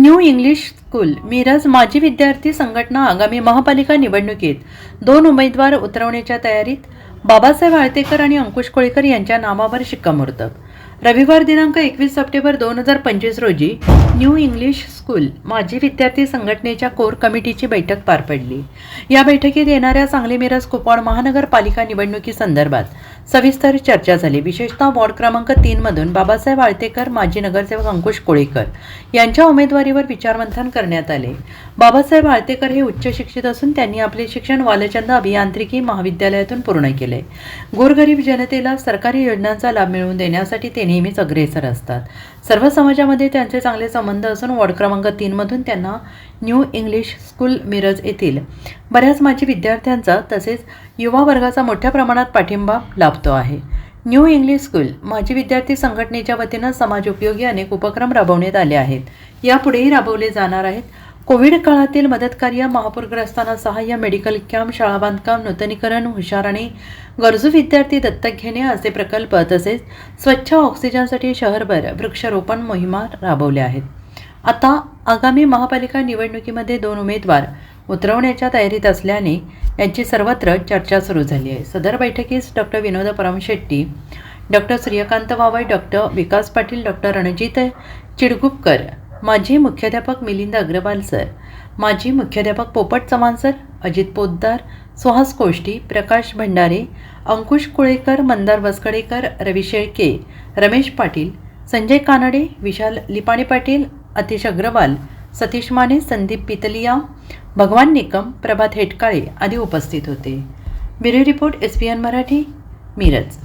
New English school Miraj माजी विद्यार्थी संघटना आगामी महापालिका निवडणुकीत दोन उमेदवार उतरवण्याच्या तयारीत बाबासाहेब आळतेकर आणि अंकुश कोळीकर यांच्या नावावर शिक्कामोर्तब रविवार दिनांक एकवीस सप्टेंबर दोन हजार पंचवीस रोजी न्यू इंग्लिश स्कूल माजी विद्यार्थी संघटनेच्या कोर कमिटीची बैठक पार पडली. या बैठकीत येणाऱ्या सांगली मिरज कुपवाड महानगरपालिका निवडणुकीसंदर्भात सविस्तर चर्चा झाली. विशेषतः वॉर्ड क्रमांक तीनमधून बाबासाहेब आळतेकर माजी नगरसेवक अंकुश कोळेकर यांच्या उमेदवारीवर विचारमंथन करण्यात आले. बाबासाहेब आळतेकर हे उच्च शिक्षित असून त्यांनी आपले शिक्षण वालचंद अभियांत्रिकी महाविद्यालयातून पूर्ण केले. गोरगरीब जनतेला सरकारी योजनांचा लाभ मिळवून देण्यासाठी ते नेहमीच अग्रेसर असतात. सर्व समाजामध्ये त्यांचे चांगले संबंध असून वॉर्ड क्रमांक तीनमधून त्यांना न्यू इंग्लिश स्कूल मिरज येथील. बऱ्याच माजी विद्यार्थ्यांचा तसेच युवा वर्गाचा मोठ्या प्रमाणात पाठिंबा लाभतो आहे. न्यू इंग्लिश स्कूल माजी विद्यार्थी संघटनेच्या वतीनं समाज उपयोगी अनेक उपक्रम राबवण्यात आले आहेत. यापुढेही राबवले जाणार आहेत. कोविड काळातील मदतकार्य महापूरग्रस्तांना सहाय्य मेडिकल कॅम्प शाळा बांधकाम नूतनीकरण हुशार आणि गरजू विद्यार्थी दत्तक घेणे असे प्रकल्प तसेच स्वच्छ ऑक्सिजनसाठी शहरभर वृक्षारोपण मोहिमा राबवल्या आहेत. आता आगामी महापालिका निवडणुकीमध्ये दोन उमेदवार उतरवण्याच्या तयारीत असल्याने यांची सर्वत्र चर्चा सुरू झाली आहे. सदर बैठकीस doctor Vinod Paramshetti doctor Suryakant Wavay doctor Vikas Patil doctor Ranjit Chidgupkar माजी मुख्याध्यापक मिलिंद अग्रवाल सर माजी मुख्याध्यापक पोपट चव्हाण सर अजित पोद्दार सुहास कोष्टी प्रकाश भंडारे अंकुश कुळेकर मंदार वसकडेकर रवी शेळके रमेश पाटील संजय कानडे विशाल लिपाणे पाटील अतिश अग्रवाल सतीश माने संदीप पितलिया भगवान निकम प्रभात हेटकाळे आदी उपस्थित होते. Bureau report S P N Marathi Miraj.